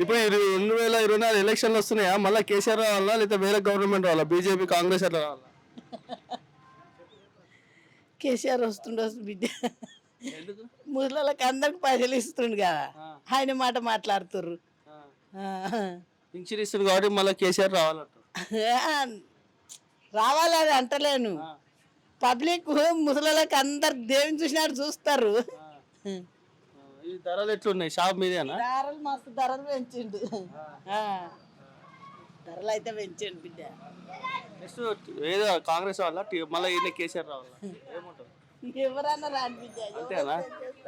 ఇప్పుడు ఇది రెండు వేల ఇరవై నాలుగు ఎలక్షన్లు వస్తున్నాయా? మళ్ళీ కేసీఆర్ రావాలా? లేదా వేరే గవర్నమెంట్ రావాలా? బీజేపీ కాంగ్రెస్ అట్లా రావాలా? కేసీఆర్ వస్తుండే బిడ్డ. ముసలిళ్ళకి అందరికి పైసలు ఇస్తుండు కదా. ఆయన మాట మాట్లాడుతుర్రు. పింఛన్ ఇస్తుంది కాబట్టి మళ్ళీ కేసీఆర్ రావాలంట రావాలని అంటలేను. పబ్లిక్ ముసలిళ్ళకి అందరు దేవుని చూసినట్టు చూస్తారు. ఈ ధరలు ఎట్లున్నాయి? షాప్ మీదేనా? ధరలు మస్తు ధరలు పెంచిండు. ధరలు అయితే పెంచండి బిడ్డ. నెక్స్ట్ ఏదో కాంగ్రెస్ వాళ్ళ మళ్ళీ ఈయన కేసీఆర్ రావాలా? ఏమంటారు ఎవరన్నా రాని బిడ్డ అంతేనా?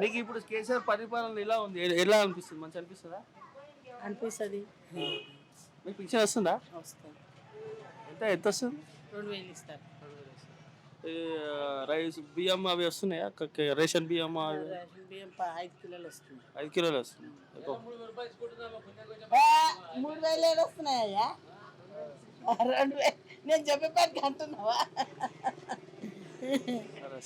నీకు ఇప్పుడు కేసీఆర్ పరిపాలన ఎలా ఉంది? ఎలా అనిపిస్తుంది? మంచి అనిపిస్తుందా? అనిపిస్తుంది. మీకు పింఛన్ వస్తుందా? వస్తుంది. ఎంత ఎంత వస్తుంది? రెండు వేలు ఇస్తారు. రైస్ బియ్యం అవి వస్తున్నాయా? రేషన్ బియ్యం ఐదు కిలోలు వస్తుంది. ఐదు కిలోలు వస్తుంది. ఎక్కువ. మూడు వేలు ఏడు వస్తున్నాయా రెండు వేలు నేను చెప్పేపాటికి అంటున్నావా?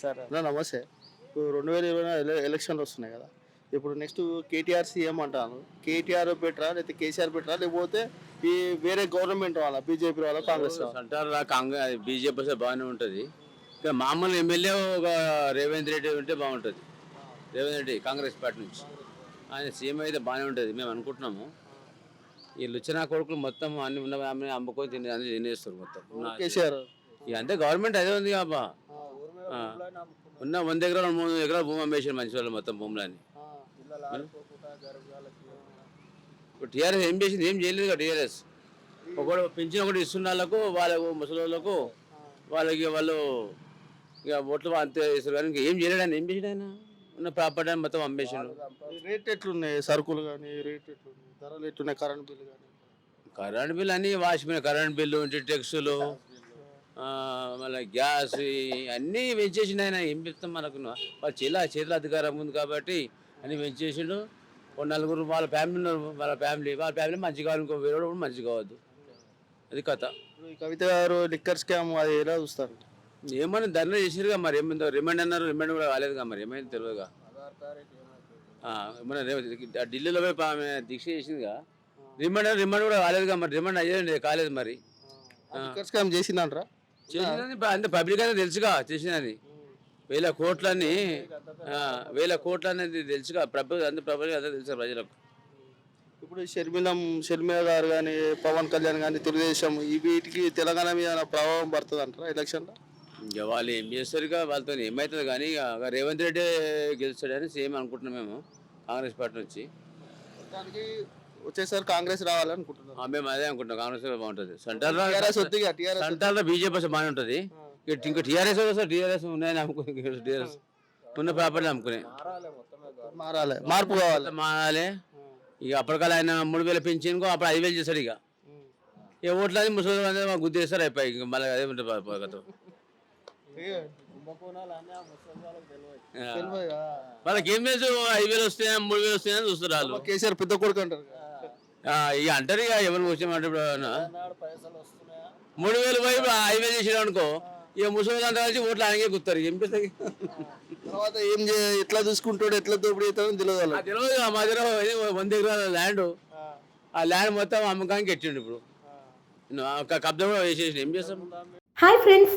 సరే నమస్తే. ఇప్పుడు రెండు వేల ఇరవై ఎలక్షన్లు వస్తున్నాయి కదా. ఇప్పుడు నెక్స్ట్ కేటీఆర్ సీఎం అంటాను. కేటీఆర్ బెటరా లేకపోతే కేసీఆర్ బెటరా లేకపోతే ఈ వేరే గవర్నమెంట్ వాళ్ళ బీజేపీ వాళ్ళ కాంగ్రెస్ అంటారా కాంగ్రెస్ బీజేపీ బాగానే ఉంటుంది. ఇక మామూలు ఎమ్మెల్యే ఒక రేవంత్ రెడ్డి ఉంటే బాగుంటుంది. రేవంత్ రెడ్డి కాంగ్రెస్ పార్టీ నుంచి. ఆయన సీఎం అయితే బాగానే ఉంటుంది మేము అనుకుంటున్నాము. ఈ లుచనా కొడుకులు మొత్తం అన్ని ఉన్న అమ్ముకొని తిని అన్ని తినేస్తారు మొత్తం. కేసీఆర్. ఇక అంతే గవర్నమెంట్ అదే ఉంది కాబా. ఉన్న వంద ఎకరాలు మూడు ఎకరాలు భూమి అమ్మేసారు మంచి వాళ్ళు మొత్తం భూములని ఇప్పుడు టీఆర్ఎస్ ఏం చేసింది? ఏం చేయలేదు కదా టీఆర్ఎస్. ఒకడు పెంచిన ఒకటి ఇస్తున్న వాళ్ళకు వాళ్ళకు ముసలి వాళ్ళకు వాళ్ళకి వాళ్ళు ఇక ఓట్లు అంతే ఇస్తారు కానీ ఇంకా ఏం చేయలేడు ఆయన ఏం చేసాడు ఆయన? ఉన్న ప్రాపర్టీ అని మొత్తం అమ్మేసాడు. రేట్ ఎట్లున్నాయి? సరుకులు కానీ రేట్ ఎట్లున్నాయి? ధరలు ఎట్లున్నాయి? కరెంట్ బిల్లు కానీ కరెంట్ బిల్ అన్నీ వాసిపోయిన కరెంట్ బిల్లు ఇంటి టెక్స్లు మళ్ళీ గ్యాస్ అన్నీ పెంచేసిండు ఆయన. ఏం చెప్తాం మనకు? వాళ్ళ చేతిలో చేతిలో అధికారం ఉంది కాబట్టి అన్నీ పెంచేసిండు. ఒక నలుగురు వాళ్ళ ఫ్యామిలీ ఉన్నారు. వాళ్ళ ఫ్యామిలీ వాళ్ళ ఫ్యామిలీ మంచిగా కావాలి. ఇంకో వేరే కూడా మంచిగా కావద్దు. అది కథ. కవిత గారు లిక్కర్ స్కామ్ అది ఎలా చూస్తారు? ఏమని ధర్నా చేసిరుగా మరి? ఏమైందో రిమాండ్ అన్నారు రిమాండ్ కూడా కాలేదుగా మరి? ఏమైంది తెలియదుగా? మన ఢిల్లీలో పోయి ఆమె దీక్ష చేసిందిగా? రిమాండ్ రిమాండ్ కూడా కాలేదుగా మరి? రిమాండ్ అయ్యేది కాలేదు మరి. చేసిందంటారా? చేసిందని అంత పబ్లిక్ అనేది తెలుసుగా చేసిందని. వేల కోట్లని వేల కోట్ల అనేది తెలుసుగా ప్రభుత్వం అంత ప్రభుత్వం అంతా తెలుసు ప్రజలకు. ఇప్పుడు షర్మిలం షర్మిల గారు కానీ పవన్ కళ్యాణ్ కానీ తెలుగుదేశం ఈ వీటికి తెలంగాణ మీద ప్రభావం పడుతుంది అంటారా ఎలక్షన్లో? ఇక వాళ్ళు ఏం చేస్తారు ఇక వాళ్ళతో ఏమవుతుంది కానీ ఇక రేవంత్ రెడ్డి గెలుస్తాడని సేమ్ అనుకుంటున్నాం మేము కాంగ్రెస్ పార్టీ నుంచి. దానికి వచ్చేసరి కాంగ్రెస్ రావాలనుకుంటున్నారు. ఆ, మేము అదే అనుకుంటున్నాం కాంగ్రెస్లో బాగుంటుంది. సెంటర్లో టీఆర్ఎస్ వద్దుగా టీఆర్ఎస్ సెంటర్లో బీజేపీ వస్తే బాగానే ఉంటుంది. ఇక ఇంకా టీఆర్ఎస్ వస్తే టీఆర్ఎస్ ఉన్నాయని అమ్ముకుని టీఆర్ఎస్ ఉన్న ప్రాపర్టీ అమ్ముకునే మారాలి మార్పు కావాలి. మారాలి. ఇక అప్పటికల్లా ఆయన మూడు వేలు పెంచినుకో అప్పుడు ఐదు వేలు చేస్తాడు ఇక. ఇక ఓట్లని ముసలి అందరూ మాకు గుద్దేస్తారు అయిపోయి ఇక మళ్ళీ అదే ఉంటుంది. వాళ్ళకి ఏం తెలుసు? ఐదు వేలు వస్తాయా మూడు వేలు వస్తాయని చూస్తారు వాళ్ళు. కేసీఆర్ పెద్ద కొడుకు అంటారు ఇక అంటారు ఇక ఎవరు వచ్చామంటే? మూడు వేలు పోయి ఐదు వేలు చేసాడు అనుకో ఇక ముసలి అంతా కలిసి ఓట్లు ఆయనకే గుర్తారు ఏం పెడతాయి తర్వాత ఏం చే ఎట్లా చూసుకుంటాడు ఎట్లా దోపిడీ అవుతాడో తెలియదు తెలియదు మా దగ్గర వంద ఎకరాల ల్యాండ్ ఆ. ల్యాండ్ మొత్తం అమ్మకానికి ఎట్టిండు ఇప్పుడు. కబ్జా కూడా వేసేసి ఏం చేస్తాం? Hi friends.